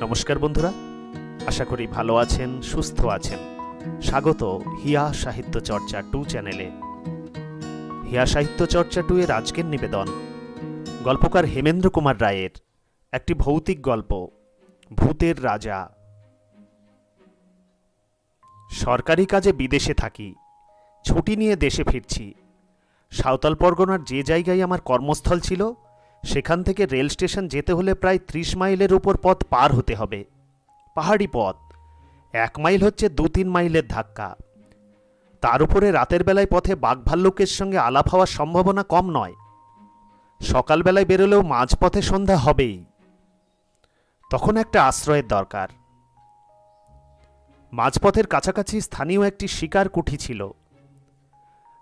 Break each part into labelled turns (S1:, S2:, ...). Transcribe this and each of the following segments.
S1: নমস্কার বন্ধুরা, আশা করি ভালো আছেন, সুস্থ আছেন। স্বাগত হিয়া সাহিত্য চর্চা টু চ্যানেলে। হিয়া সাহিত্য চর্চা টু এর আজকের নিবেদন গল্পকার হেমেন্দ্র কুমার রায়ের একটি ভৌতিক গল্প, ভূতের রাজা। সরকারি কাজে বিদেশে থাকি, ছুটি নিয়ে দেশে ফিরছি। সাঁওতাল পরগনার যে জায়গায় আমার কর্মস্থল ছিল সেখান থেকে রেল স্টেশন যেতে হলে প্রায় ত্রিশ মাইলের উপর পথ পার হতে হবে। পাহাড়ি পথ। এক মাইল হচ্ছে দু তিন মাইলের ধাক্কা। তার উপরে রাতের বেলায় পথে বাঘভাল্লুকের সঙ্গে আলাপ হওয়ার সম্ভাবনা কম নয়। সকালবেলায় বেরোলেও মাঝপথে সন্ধ্যা হবেই। তখন একটা আশ্রয়ের দরকার। মাঝপথের কাছাকাছি স্থানীয় একটি শিকার কুঠি ছিল।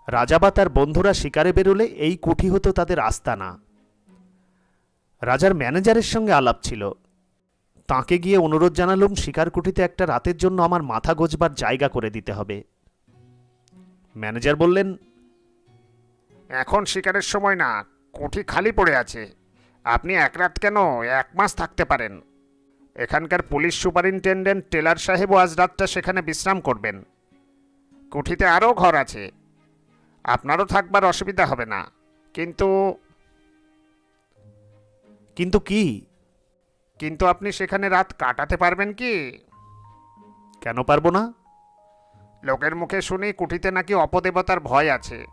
S1: রাজা বা তার বন্ধুরা শিকারে বেরোলে এই কুঠি হতো তাদের আস্তানা। রাজার ম্যানেজারের সঙ্গে আলাপ ছিল। তাকে গিয়ে অনুরোধ জানালুম শিকারকুঠিতে একটা রাতের জন্য আমার মাথা গোজবার জায়গা করে দিতে হবে। ম্যানেজার বললেন,
S2: এখন শিকারের সময় না, কুঠি খালি পড়ে আছে। আপনি এক রাত কেন? এক মাস থাকতে পারেন। এখানকার পুলিশ সুপারিনটেন্ডেন্ট টেলার সাহেবও আজ রাতটা সেখানে বিশ্রাম করবেন। কুঠিতে আরও ঘর আছে। আপনারও থাকবার অসুবিধা হবে না। কিন্তু
S1: কিন্তু কি?
S2: কিন্তু আপনি সেখানে রাত কাটাতে পারবেন কি?
S1: কেন পারব না?
S2: লোকের মুখে শুনি কুঠিতে নাকি অপদেবতার ভয় আছে।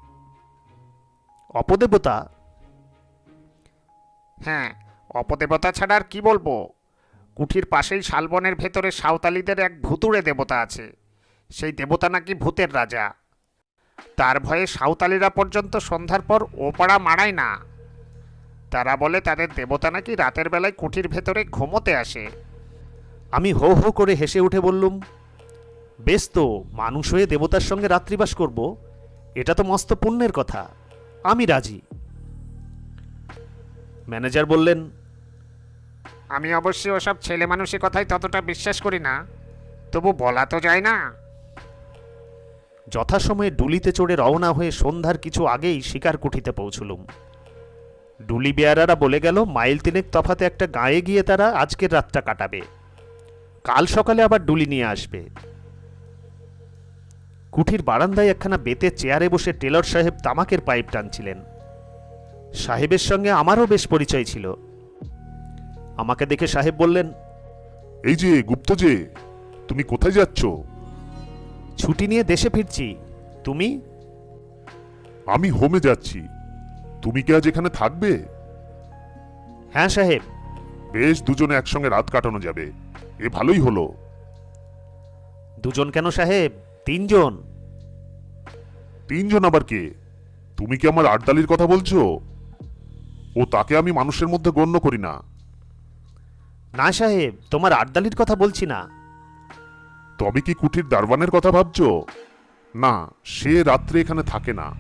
S1: অপদেবতা?
S2: হ্যাঁ অপদেবতা ছাড়া আর কি বলব? কুঠির পাশেই শালবনের ভেতরে সাঁওতালিদের এক ভুতুড়ে দেবতা আছে। সেই দেবতা নাকি ভূতের রাজা। তার ভয়ে সাঁওতালিরা পর্যন্ত সন্ধ্যার পর ও পাড়া মারায় না। তারা বলে তাদের দেবতা নাকি রাতের বেলায় কুঠির ভেতরে ঘুমোতে আসে।
S1: আমি হো হো করে হেসে উঠে বললুম বেশ তো মানুষ হয়ে দেবতার সঙ্গে রাত্রিবাস করব। এটা তো মস্ত পুণ্যের কথা। আমি রাজি। ম্যানেজার বললেন
S2: আমি অবশ্যই ওসব ছেলে মানুষের কথাই ততটা বিশ্বাস করি না। তবু বলা তো যায় না।
S1: যথাসময়ে ডুলিতে চড়ে রওনা হয়ে সন্ধ্যার কিছু আগেই শিকার কুঠিতে পৌঁছলুম। ডুলি বেয়ারারা বলে গেল মাইল তিনেক তফাতে একটা গায়ে গিয়ে তারা আজকের রাতটা কাটাবে। কাল সকালে আবার ডুলি নিয়ে আসবে। কুঠির বারান্দায় একখানা বেতে চেয়ারে বসে টেলর সাহেব তামাকের পাইপ টানছিলেন। সাহেবের সঙ্গে আমারও বেশ পরিচয় ছিল। আমাকে দেখে সাহেব বললেন
S3: এই যে গুপ্ত যে তুমি কোথায় যাচ্ছ?
S1: ছুটি নিয়ে দেশে ফিরছি। তুমি?
S3: আমি হোমে যাচ্ছি। তুমি কি আজ এখানে থাকবে?
S1: হ্যাঁ সাহেব।
S3: বেশ দুজনে একসঙ্গে রাত কাটানো যাবে। এ ভালোই হলো।
S1: দুজন কেন সাহেব? তিনজন।
S3: তিনজন আবার কে? তুমি কি আমার আটদালির কথা বলছো? ও তাকে আমি মানুষের মধ্যে গণ্য করি না।
S1: না সাহেব তোমার আড্ডালির কথা বলছি না।
S3: তবে কি কুঠির দারবানের কথা ভাবছ? না সে রাত্রে এখানে থাকে না।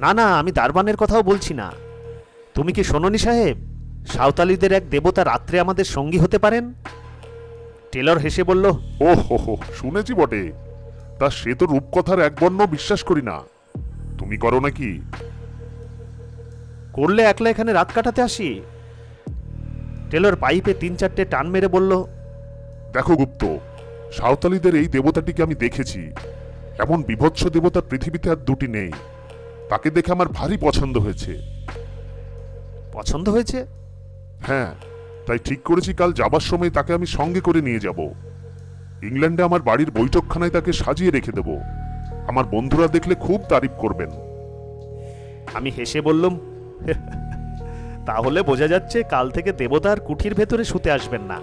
S1: না না আমি দারবানের কথাও বলছি না। তুমি কি শোনোনি সাহেব সাঁওতালিদের এক দেবতা রাত্রে আমাদের সঙ্গী হতে পারেন? টেলর হেসে বলল
S3: ও হো হো শুনেছি বটে। তা সে তো রূপকথার এক বর্ণ বিশ্বাস করি না। তুমি করো নাকি?
S1: করলে একলা এখানে রাত কাটাতে আসি। টেলর পাইপে তিন চারটে টান মেরে বলল
S3: দেখো গুপ্ত সাঁওতালিদের এই দেবতাটিকে আমি দেখেছি। এমন বিভৎস দেবতা পৃথিবীতে আর দুটি নেই। তাকে দেখে আমার ভারী পছন্দ হয়েছে।
S1: পছন্দ হয়েছে?
S3: হ্যাঁ তাই ঠিক করেছি কাল যাবার সময় তাকে আমি সঙ্গে করে নিয়ে যাব। ইংল্যান্ডে আমার বাড়ির বৈঠকখানায় তাকে সাজিয়ে রেখে দেব। আমার বন্ধুরা দেখলে খুব তারিফ করবেন।
S1: আমি হেসে বললাম তাহলে বোঝা যাচ্ছে কাল থেকে দেবতার কুঠির ভেতরে শুতে আসবেন না।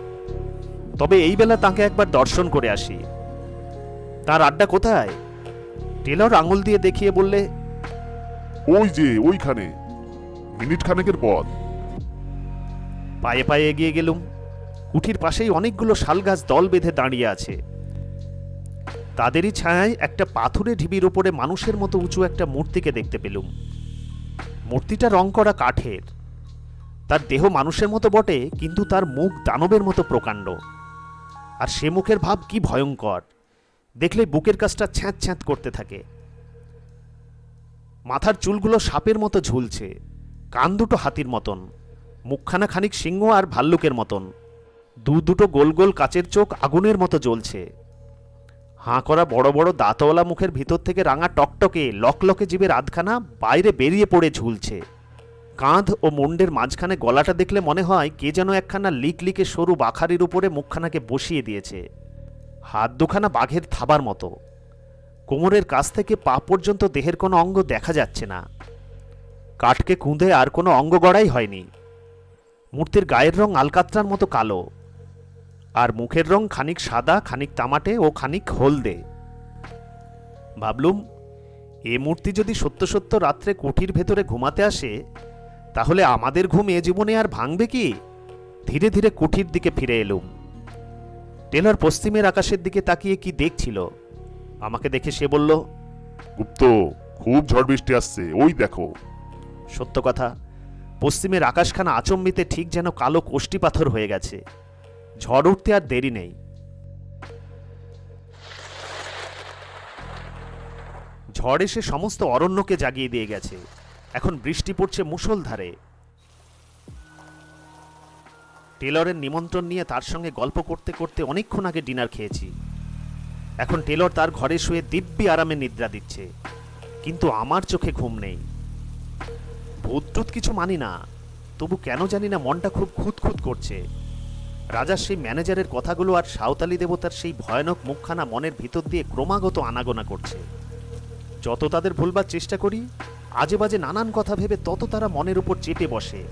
S1: তবে এই বেলা তাকে একবার দর্শন করে আসি। তার আড্ডা কোথায়? টেলর আঙুল দিয়ে দেখিয়ে বললে
S3: ওই যে, ওইখানে। মিনিট খানেকের পথ
S1: পায়ে পায়ে এগিয়ে গেলুম। কুঠির পাশেই অনেকগুলো শাল গাছ দল বেঁধে দাঁড়িয়ে আছে। তাদেরই ছায়ায় একটা পাথুরে ঢিবির উপরে মানুষের মতো উঁচু একটা মূর্তিকে দেখতে পেলুম। মূর্তিটা রং করা কাঠের। তার দেহ মানুষের মতো বটে, কিন্তু তার মুখ দানবের মতো প্রকাণ্ড। আর সে মুখের ভাব কি ভয়ঙ্কর। দেখলে বুকের কাজটা ছ্যাঁত ছ্যাঁত করতে থাকে। মাথার চুলগুলো সাপের মতো ঝুলছে, কান দুটো হাতির মতন, মুখখানা খানিক সিংহ আর ভাল্লুকের মতন। দু দুটো গোল গোল কাচের চোখ আগুনের মতো জ্বলছে। হাঁ করা বড় বড় দাঁতওয়ালা মুখের ভিতর থেকে রাঙা টকটকে, লকলকে জীবের আধখানা বাইরে বেরিয়ে পড়ে ঝুলছে। কাঁধ ও মুন্ডের মাঝখানে গলাটা দেখলে মনে হয় কে যেন একখানা লিক লিকে সরু বাখারির উপরে মুখখানাকে বসিয়ে দিয়েছে। হাত দুখানা বাঘের থাবার মতো। কোমরের কাছ থেকে পা পর্যন্ত দেহের কোনো অঙ্গ দেখা যাচ্ছে না। কাঠকে কুঁদে আর কোনো অঙ্গ গড়াই হয়নি। মূর্তির গায়ের রং আলকাত্রার মতো কালো। আর মুখের রং খানিক সাদা, খানিক তামাটে ও খানিক হলদে। ভাবলুম, এ মূর্তি যদি সত্য সত্য রাত্রে কুঠির ভেতরে ঘুমাতে আসে, তাহলে আমাদের ঘুম এ জীবনে আর ভাঙবে কি? ধীরে ধীরে কুঠির দিকে ফিরে এলুম। টেলর পশ্চিমের আকাশের দিকে তাকিয়ে কি দেখছিল? আমাকে দেখে সে বলল
S3: গুপ্ত খুব ঝড় বৃষ্টি আসছে ওই দেখো।
S1: সত্য কথা পশ্চিমের আকাশখানা আচম্বিতে ঠিক যেন কালো কোষ্টি পাথর হয়ে গেছে। ঝড় উঠতে আর দেরি নেই। ঝড় এসে সমস্ত অরণ্যকে জাগিয়ে দিয়ে গেছে। এখন বৃষ্টি পড়ছে মুষলধারে টেলরের নিমন্ত্রণ নিয়ে তার সঙ্গে গল্প করতে করতে অনেকক্ষণ আগে ডিনার খেয়েছি। এখন টেলর তার ঘরে শুয়ে দিব্যি আরামে নিদ্রা দিচ্ছে। কিন্তু আমার চোখে ঘুম নেই। ভূতটুত কিছু মানি না, তবু কেন জানি না মনটা খুব খুঁতখুত করছে। রাজার সেই ম্যানেজারের কথাগুলো আর সাঁওতালি দেবতার সেই ভয়ানক মুখখানা মনের ভিতর দিয়ে ক্রমাগত আনাগোনা করছে। যত তাদের ভুলবার চেষ্টা করি, আজে বাজে নানান কথা ভেবে তত তারা মনের উপর চেপে বসে,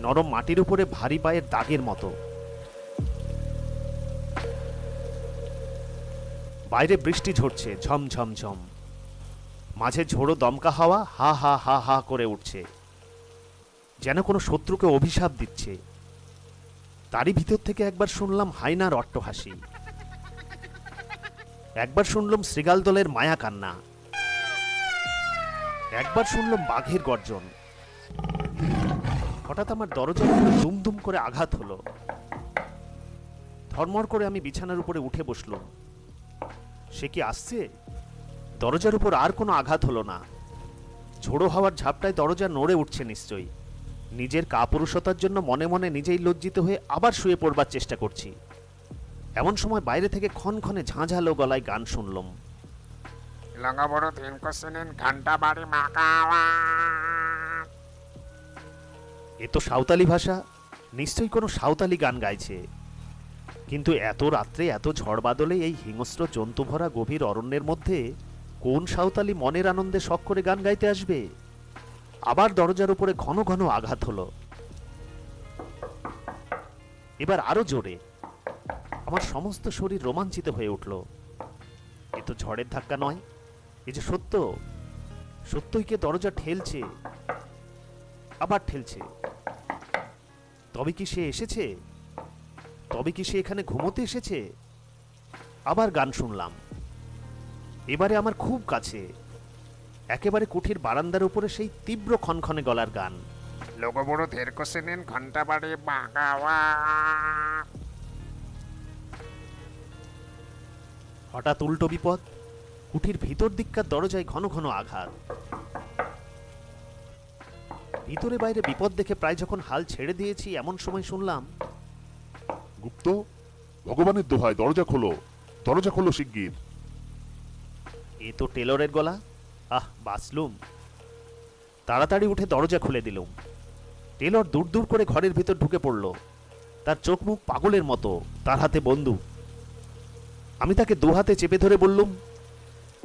S1: নরম মাটির উপরে ভারী পায়ের দাগের মতো। বাইরে বৃষ্টি ঝরছে, ঝম ঝম মাঝে ঝোড়ো দমকা হাওয়া হা হা হা হা করে উঠছে। যেন কোনো শত্রুকে অভিশাপ দিচ্ছে। তারই ভিতর থেকে একবার শুনলাম হাইনার অট্টহাসি। একবার শুনলাম শ্রীগাল দলের মায়া কান্না। একবার শুনলাম বাঘের গর্জন। হঠাৎ আমার দরজা উপরে দুম দুম করে আঘাত হলো। ধর্মর করে আমি বিছানার উপরে উঠে বসলুম। সে কি আসছে? দরজার উপর আর কোনো আঘাত হলো না। ঝোড়ো হাওয়ার ঝাপটায় দরজা নড়ে উঠছে নিশ্চয়ই। নিজের কাপুরুষতার জন্য মনে মনে নিজেই লজ্জিত হয়ে আবার শুয়ে পড়বার চেষ্টা করছি। এমন সময় বাইরে থেকে ক্ষণ ক্ষণক্ষণে ঝাঁঝালো গলায় গান শুনলাম।
S2: লঙ্গবড় তিন কোশ্চেন ঘণ্টা বাড়ি মাকাওয়া
S1: এ তো সাঁওতালি ভাষা। নিশ্চয়ই কোনো সাঁওতালি গান গাইছে। কিন্তু এত রাত্রে এত ঝড় বাদলে এই হিংস্র জন্তু ভরা গভীর অরণ্যের মধ্যে কোন সাঁওতালি মনের আনন্দে শখ করে গান গাইতে আসবে? আবার দরজার উপরে ঘন ঘন আঘাত হলো। এবার আরও জোরে। আমার সমস্ত শরীর রোমাঞ্চিত হয়ে উঠল। এ তো ঝড়ের ধাক্কা নয়। এ যে সত্য। সত্যই কে দরজা ঠেলছে? আবার ঠেলছে। তবে কি সে এসেছে? তবে কি সে এখানে ঘুমোতে এসেছে? আবার গান শুনলাম। এবারে আমার খুব কাছে। একেবারে কুঠির বারান্দার উপরে সেই তীব্র ক্ষণক্ষণে গলার গান।
S2: ধের ঘণ্টা বাড়ি
S1: হঠাৎ উল্টো বিপদ কুঠির ভিতর দিককার দরজায় ঘন ঘন আঘাত। ভিতরে বাইরে বিপদ দেখে প্রায় যখন হাল ছেড়ে দিয়েছি এমন সময় শুনলাম
S3: গুপ্ত ভগবানের দোহায় দরজা খোলো। দরজা খোলো শিগগির।
S1: এ তো টেলরের গলা। আহ বাসলুম তাড়াতাড়ি উঠে দরজা খুলে দিলুম। টেলর দূর দূর করে ঘরের ভিতর ঢুকে পড়ল। তার চোখ মুখ পাগলের মতো তার হাতে বন্দুক। আমি তাকে দু হাতে চেপে ধরে বললুম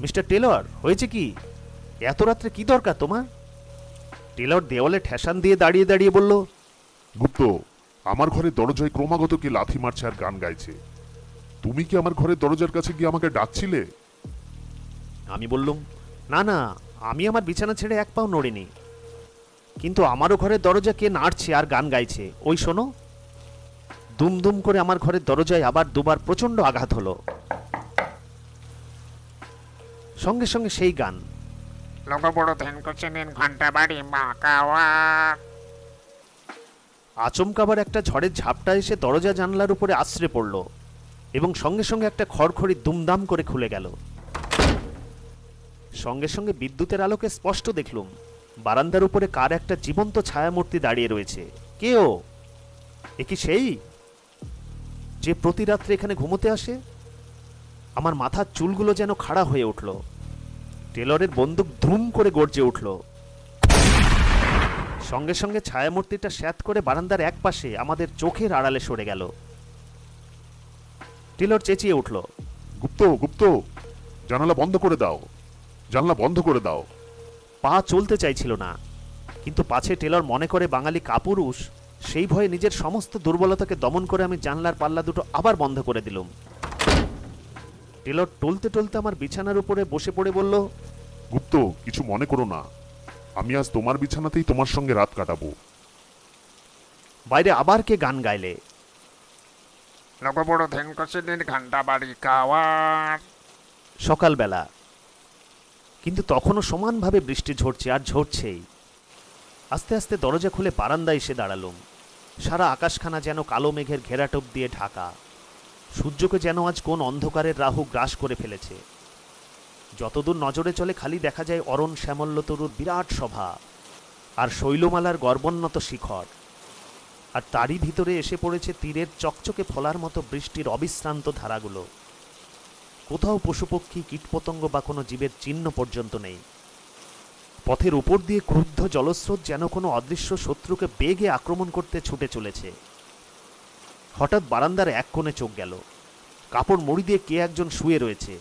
S1: মিস্টার টেলর হয়েছে কি? এত রাত্রে কি দরকার তোমার? টেলর দেওয়ালে ঠেসান দিয়ে দাঁড়িয়ে দাঁড়িয়ে বলল
S3: গুপ্ত আমার ঘরের দরজায় ক্রমাগত কি লাথি মারছে আর গান গাইছে? তুমি কি আমার ঘরের দরজার কাছে গিয়ে আমাকে ডাকছিলে?
S1: আমি বললুম না না আমি আমার বিছানা ছেড়ে এক পাও নড়িনি। কিন্তু আমারও ঘরের দরজা কে নাড়ছে আর গান গাইছে। ওই শোনো। দুম দুম করে আমার ঘরের দরজায় আবার দুবার প্রচণ্ড আঘাত হলো। সঙ্গে সঙ্গে সেই গান।
S2: লঙ্গবড় ধ্যান কোশ্চেন ঘণ্টা বাড়ি মাকাওয়া।
S1: আচমকাবার একটা ঝড়ের ঝাপটা এসে দরজা জানলার উপরে আশ্রে পড়ল এবং সঙ্গে সঙ্গে একটা খড়খড়ি দুমদাম করে খুলে গেল। সঙ্গে সঙ্গে বিদ্যুতের আলোকে স্পষ্ট দেখলুম, বারান্দার উপরে কার একটা জীবন্ত ছায়ামূর্তি দাঁড়িয়ে রয়েছে। কে ও? এ কি সেই? যে প্রতি রাত্রে এখানে ঘুমোতে আসে? আমার মাথার চুলগুলো যেন খাড়া হয়ে উঠল। টেলরের বন্দুক ধুম করে গর্জে উঠল। সঙ্গে সঙ্গে ছায়ামূর্তিটা স্যাত করে বারান্দার এক পাশে আমাদের চোখের আড়ালে সরে গেল। টেলর চেঁচিয়ে উঠল
S3: গুপ্ত গুপ্ত জানালা বন্ধ করে দাও জানলা বন্ধ করে দাও।
S1: পা চলতে চাইছিল না কিন্তু পাছে টেলর মনে করে বাঙালি কাপুরুষ সেই ভয়ে নিজের সমস্ত দুর্বলতাকে দমন করে আমি জানলার পাল্লা দুটো আবার বন্ধ করে দিলুম। টেলর টলতে টলতে আমার বিছানার উপরে বসে পড়ে বলল
S3: গুপ্ত কিছু মনে করো না। আমি আজ তোমার বিছানাতেই তোমার সঙ্গে রাত কাটাবো।
S1: বাইরে আবার কে গান গাইলে?
S2: ঘণ্টা বাড়ি কাওয়ার
S1: সকালবেলা। কিন্তু তখনও সমানভাবে বৃষ্টি ঝরছে আর ঝরছেই। আস্তে আস্তে দরজা খুলে বারান্দায় এসে দাঁড়ালুম। সারা আকাশখানা যেন কালো মেঘের ঘেরাটোপ দিয়ে ঢাকা। সূর্যকে যেন আজ কোন অন্ধকারের রাহু গ্রাস করে ফেলেছে। যতদূর নজরে চলে খালি দেখা যায় অরণ শ্যামল্যতরুর বিরাট সভা আর শৈলমালার গর্বোন্নত শিখর। আর তারই ভিতরে এসে পড়েছে তীরের চকচকে ফলার মতো বৃষ্টির অবিশ্রান্ত ধারাগুলো। কোথাও পশুপক্ষী, কীটপতঙ্গ বা কোনো জীবের চিহ্ন পর্যন্ত নেই। পথের উপর দিয়ে ক্রুদ্ধ জলস্রোত যেন কোনো অদৃশ্য শত্রুকে বেগে আক্রমণ করতে ছুটে চলেছে। হঠাৎ বারান্দার এক কোণে চোখ গেল। কাপড় মুড়ি দিয়ে কে একজন শুয়ে রয়েছে।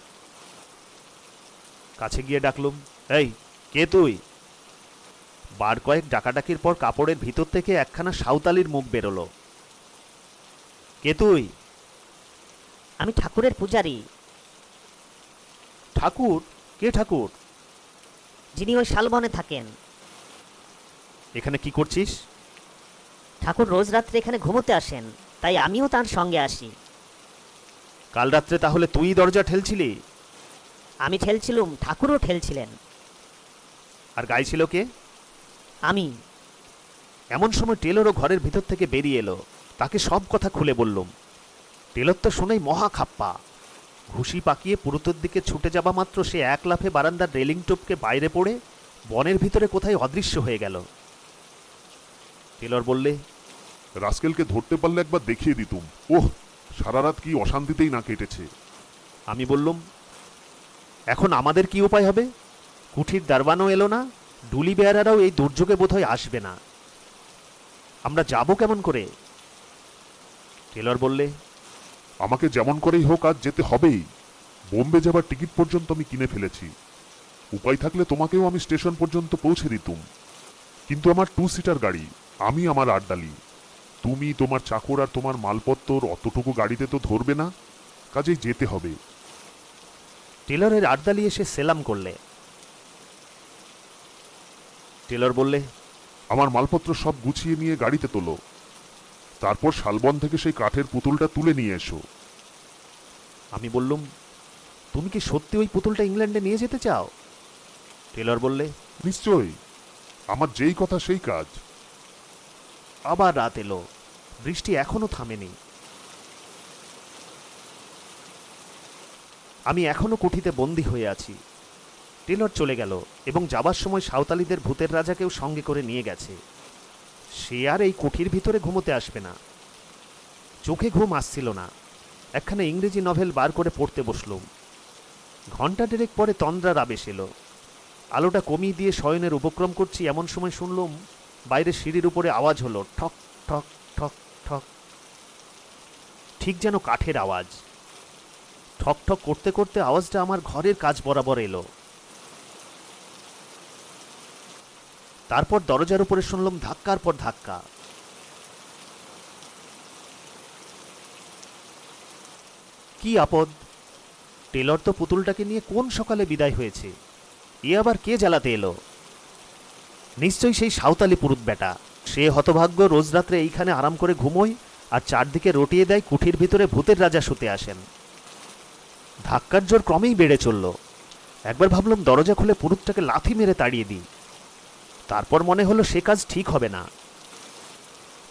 S1: কাছে গিয়ে ডাকলুম এই কে তুই? বার কয়েক ডাকাডাকির পর কাপড়ের ভিতর থেকে একখানা সাঁওতালির মুখ বেরোলো। কে তুই?
S4: আমি ঠাকুরের পূজারি।
S1: ঠাকুর? কে ঠাকুর?
S4: যিনি ওই শালবনে থাকেন।
S1: এখানে কি করছিস?
S4: ঠাকুর রোজ রাত্রে এখানে ঘুমোতে আসেন তাই আমিও তার সঙ্গে আসি।
S1: কাল রাত্রে তাহলে তুই দরজা ঠেলছিলি?
S4: আমি ঠেলছিলুম ঠাকুরও ঠেলছিলেন।
S1: আর গাইছিল কে?
S4: আমি।
S1: এমন সময় টেলরও ঘরের ভিতর থেকে বেরিয়ে এলো। তাকে সব কথা খুলে বললুম। টেলর তো শুনেই মহা খাপ্পা। ঘুষি পাকিয়ে পুরুতোর দিকে ছুটে যাবা মাত্র সে এক লাফে বারান্দার রেলিং টোপকে বাইরে পড়ে বনের ভিতরে কোথায় অদৃশ্য হয়ে গেল। টেলর বললে
S3: রাস্কেলকে ধরতে পারলে একবার দেখিয়ে দিতুম। ওহ সারা রাত কি অশান্তিতেই না কেটেছে।
S1: আমি বললুম এখন আমাদের কি উপায় হবে? কুঠির দারবানও এলো না, ডুলি বেয়ারারাও এই দুর্যোগে বোধহয় আসবে না। আমরা যাব কেমন করে? টেলর বললে,
S3: আমাকে যেমন করেই হোক আজ যেতে হবেই। বোম্বে যাবার টিকিট পর্যন্ত আমি কিনে ফেলেছি। উপায় থাকলে তোমাকেও আমি স্টেশন পর্যন্ত পৌঁছে দিতুম। কিন্তু আমার টু সিটার গাড়ি, আমি আমার আড্ডালি। তুমি তোমার চাকর আর তোমার মালপত্তর অতটুকু গাড়িতে তো ধরবে না, কাজেই যেতে হবে।
S1: টেলরের আড্ডালি এসে সেলাম করলে। টেলর বললে
S3: আমার মালপত্র সব গুছিয়ে নিয়ে গাড়িতে তোলো। তারপর শালবন থেকে সেই কাঠের পুতুলটা তুলে নিয়ে এসো।
S1: আমি বললুম তুমি কি সত্যি ওই পুতুলটা ইংল্যান্ডে নিয়ে যেতে চাও? টেলর বললে
S3: নিশ্চয়ই আমার যেই কথা সেই কাজ।
S1: আবার রাত এলো। বৃষ্টি এখনও থামেনি। আমি এখনও কুঠিতে বন্দি হয়ে আছি। টেলর চলে গেল এবং যাবার সময় সাঁওতালিদের ভূতের রাজাকেও সঙ্গে করে নিয়ে গেছে। সে আর এই কুঠির ভিতরে ঘুমোতে আসবে না। চোখে ঘুম আসছিল না। একখানা ইংরেজি নভেল বার করে পড়তে বসলুম। ঘণ্টা ডেরেক পরে তন্দ্রার আবেশ এলো আলোটা কমিয়ে দিয়ে শয়নের উপক্রম করছি এমন সময় শুনলুম, বাইরে সিঁড়ির উপরে আওয়াজ হলো ঠক ঠক ঠক ঠক। ঠিক যেন কাঠের আওয়াজ। ঠক ঠক করতে করতে আওয়াজটা আমার ঘরের কাজ বরাবর এলো। তারপর দরজার উপরে শুনলাম ধাক্কার পর ধাক্কা। কি আপদ? টেলর তো পুতুলটাকে নিয়ে কোন সকালে বিদায় হয়েছে? এ আবার কে জ্বালাতে এলো? নিশ্চয়ই সেই সাঁওতালি পুরুত বেটা। সে হতভাগ্য রোজ রাত্রে এইখানে আরাম করে ঘুমোয় আর চারদিকে রটিয়ে দেয় কুঠির ভিতরে ভূতের রাজা শুতে আসেন। ধাক্কার জোর ক্রমেই বেড়ে চলল। একবার ভাবলাম দরজা খুলে পুরুতটাকে লাথি মেরে তাড়িয়ে দিই। তারপর মনে হলো সে কাজ ঠিক হবে না।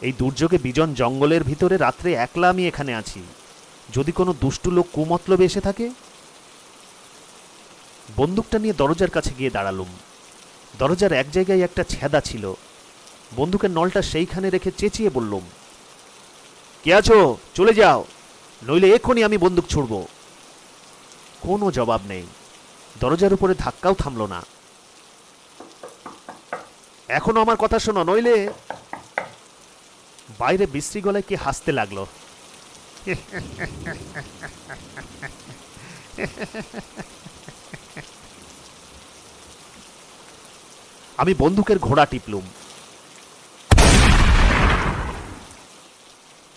S1: এই দুর্যোগে বিজন জঙ্গলের ভিতরে রাত্রে একলা আমি এখানে আছি। যদি কোনো দুষ্টু লোক কুমতলবে এসে থাকে? বন্দুকটা নিয়ে দরজার কাছে গিয়ে দাঁড়ালুম। দরজার এক জায়গায় একটা ছেদা ছিল। বন্দুকের নলটা সেইখানে রেখে চেঁচিয়ে বললুম, কে আছো? চলে যাও। নইলে এক্ষুনি আমি বন্দুক ছুড়ব। কোনো জবাব নেই। দরজার উপরে ধাক্কাও থামলো না। এখনও আমার কথা শোনো, নইলে বাইরে বিশ্রী গলায় কি হাসতে লাগল? আমি বন্দুকের ঘোড়া টিপলুম।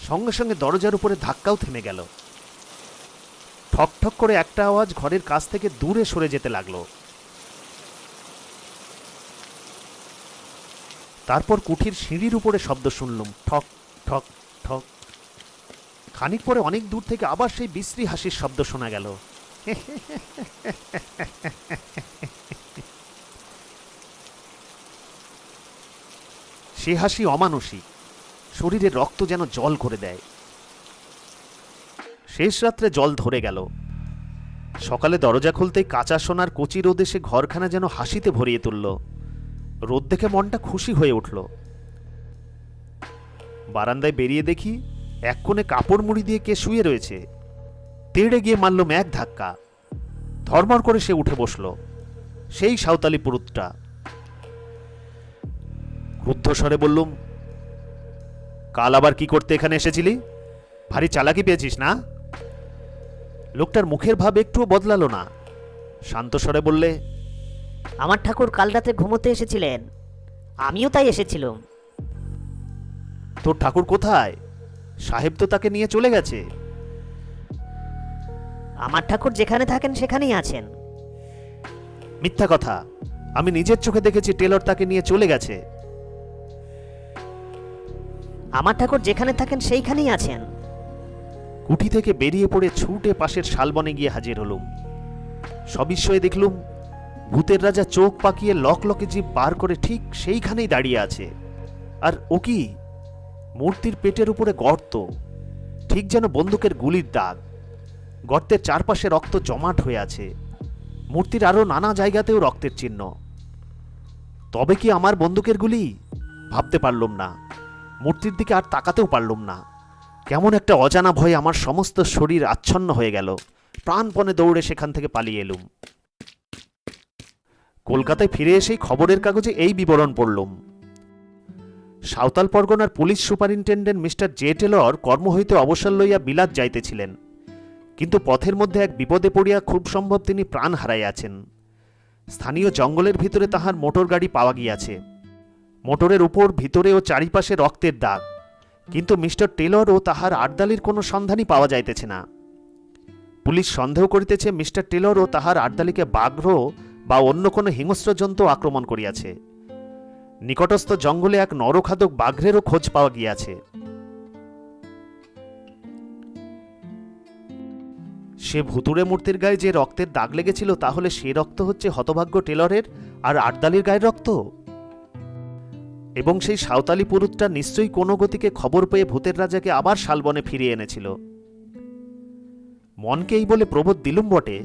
S1: সঙ্গে সঙ্গে দরজার উপরে ধাক্কাও থেমে গেল। ঠক ঠক করে একটা আওয়াজ ঘরের কাছ থেকে দূরে সরে যেতে লাগল। তারপর কুঠির সিঁড়ির উপরে শব্দ শুনলুম, ঠক ঠক ঠক। খানিক পরে অনেক দূর থেকে আবার সেই বিশ্রী হাসির শব্দ শোনা গেল। সে হাসি অমানসিক। শরীরে রক্ত যেন জল করে দেয়। শেষ রাত্রে জল ধরে গেল। সকালে দরজা খুলতেই কাঁচা সোনার কচি রোদে সে ঘরখানা যেন হাসিতে ভরিয়ে তুলল। রোদ দেখে মনটা খুশি হয়ে উঠল। বারান্দায় বেরিয়ে দেখি এক কোণে কাপড় মুড়ি দিয়ে কে শুয়ে রয়েছে। তেড়ে গিয়ে মারলুম এক ধাক্কা। ধর্মর করে সে উঠে বসল। সেই সাঁওতালি পুরুতটা। ক্রুদ্ধ স্বরে বললুম, কাল আবার কি করতে এখানে এসেছিলি? ভারী চালাকি পেয়েছিস না? লোকটার মুখের ভাব একটুও বদলালো না। শান্ত স্বরে বললে
S4: আমার ঠাকুর কাল রাতে ঘুমোতে এসেছিলেন। আমিও তাই এসেছিলাম।
S1: তোর ঠাকুর কোথায়? সাহেব তো তাকে নিয়ে চলে গেছে।
S4: আমার ঠাকুর যেখানে থাকেন সেখানেই আছেন।
S1: মিথ্যা কথা। আমি নিজের চোখে দেখেছি টেলর তাকে নিয়ে চলে গেছে।
S4: আমার ঠাকুর যেখানে থাকেন সেইখানেই আছেন।
S1: কুঠি থেকে বেরিয়ে পড়ে ছুটে পাশের শালবনে গিয়ে হাজির হলুম। সবিস্ময়ে দেখলুম, ভূতের রাজা চোখ পাকিয়ে লক লকে জিভ বার করে ঠিক সেইখানেই দাঁড়িয়ে আছে। আর ও কি? মূর্তির পেটের উপরে গর্ত, ঠিক যেন বন্দুকের গুলির দাগ। গর্তের চারপাশে রক্ত জমাট হয়ে আছে। মূর্তির আরও নানা জায়গাতেও রক্তের চিহ্ন। তবে কি আমার বন্দুকের গুলি? ভাবতে পারলুম না। মূর্তির দিকে আর তাকাতেও পারলুম না। কেমন একটা অজানা ভয়ে আমার সমস্ত শরীর আচ্ছন্ন হয়ে গেল। প্রাণপণে দৌড়ে সেখান থেকে পালিয়ে এলুম। কলকাতায় ফিরে এসেই খবরের কাগজে এই বিবরণ পড়লুম। সাঁওতাল পরগনার police superintendent mister J Taylor কর্ম হইতে অবসর লইয়া বিলাত যাইতেছিলেন। কিন্তু পথের মধ্যে এক বিপদে পড়িয়া খুব সম্ভব তিনি প্রাণ হারাইয়াছেন স্থানীয় জঙ্গলের ভিতরে তাহার মোটর গাড়ি পাওয়া গিয়াছে। মোটরের উপর ভিতরে ও চারিপাশে রক্তের দাগ। কিন্তু মিস্টার টেলর ও তাহার আর্দালির কোনো সন্ধানই পাওয়া যাইতেছে না। পুলিশ সন্দেহ করিতেছে মিস্টার টেলর ও তাহার আর্দালিকে বাঘ্র বা অন্য কোনো হিংস্র জন্তু আক্রমণ করিয়াছে। নিকটস্থ জঙ্গলে এক নরখাদক বাঘ্রেরও খোঁজ পাওয়া গিয়াছে। সে ভুতুড়ে মূর্তির গায়ে যে রক্তের দাগ লেগেছিল তাহলে সে রক্ত হচ্ছে হতভাগ্য টেলরের আর আর্দালির গায়ের রক্ত? এবং সেই সাঁওতালি পুরুতটা নিশ্চয়ই কোনো গতিকে খবর পেয়ে ভূতের রাজাকে আবার শালবনে ফিরিয়ে এনেছিল। মনকে এই বলে প্রবোধ দিলুম বটে,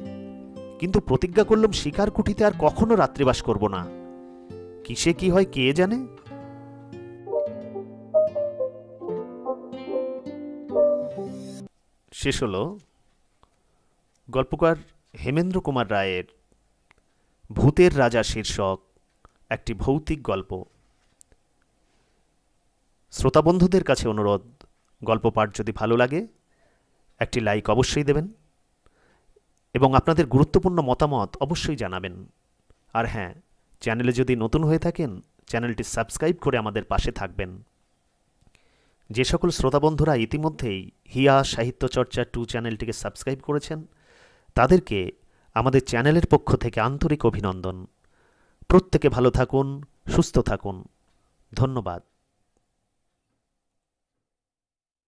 S1: কিন্তু প্রতিজ্ঞা করলাম শিকার কুঠিতে আর কখনো রাত্রিবাস করব না। কিসে কি হয় কে জানে? শেষ হলো গল্পকার হেমেন্দ্র কুমার রায়ের ভূতের রাজা শীর্ষক একটি ভৌতিক গল্প। শ্রোতা বন্ধুদের কাছে অনুরোধ, গল্প পাঠ যদি ভালো লাগে, একটি লাইক অবশ্যই দেবেন এবং আপনাদের গুরুত্বপূর্ণ মতামত অবশ্যই জানাবেন। আর হ্যাঁ চ্যানেলে যদি নতুন হয়ে থাকেন, চ্যানেলটি সাবস্ক্রাইব করে আমাদের পাশে থাকবেন। যে সকল শ্রোতা বন্ধুরা ইতিমধ্যেই হিয়া সাহিত্য চর্চা টু চ্যানেলটিকে সাবস্ক্রাইব করেছেন, তাদেরকে আমাদের চ্যানেলের পক্ষ থেকে আন্তরিক অভিনন্দন। প্রত্যেকে ভালো থাকুন, সুস্থ থাকুন। ধন্যবাদ।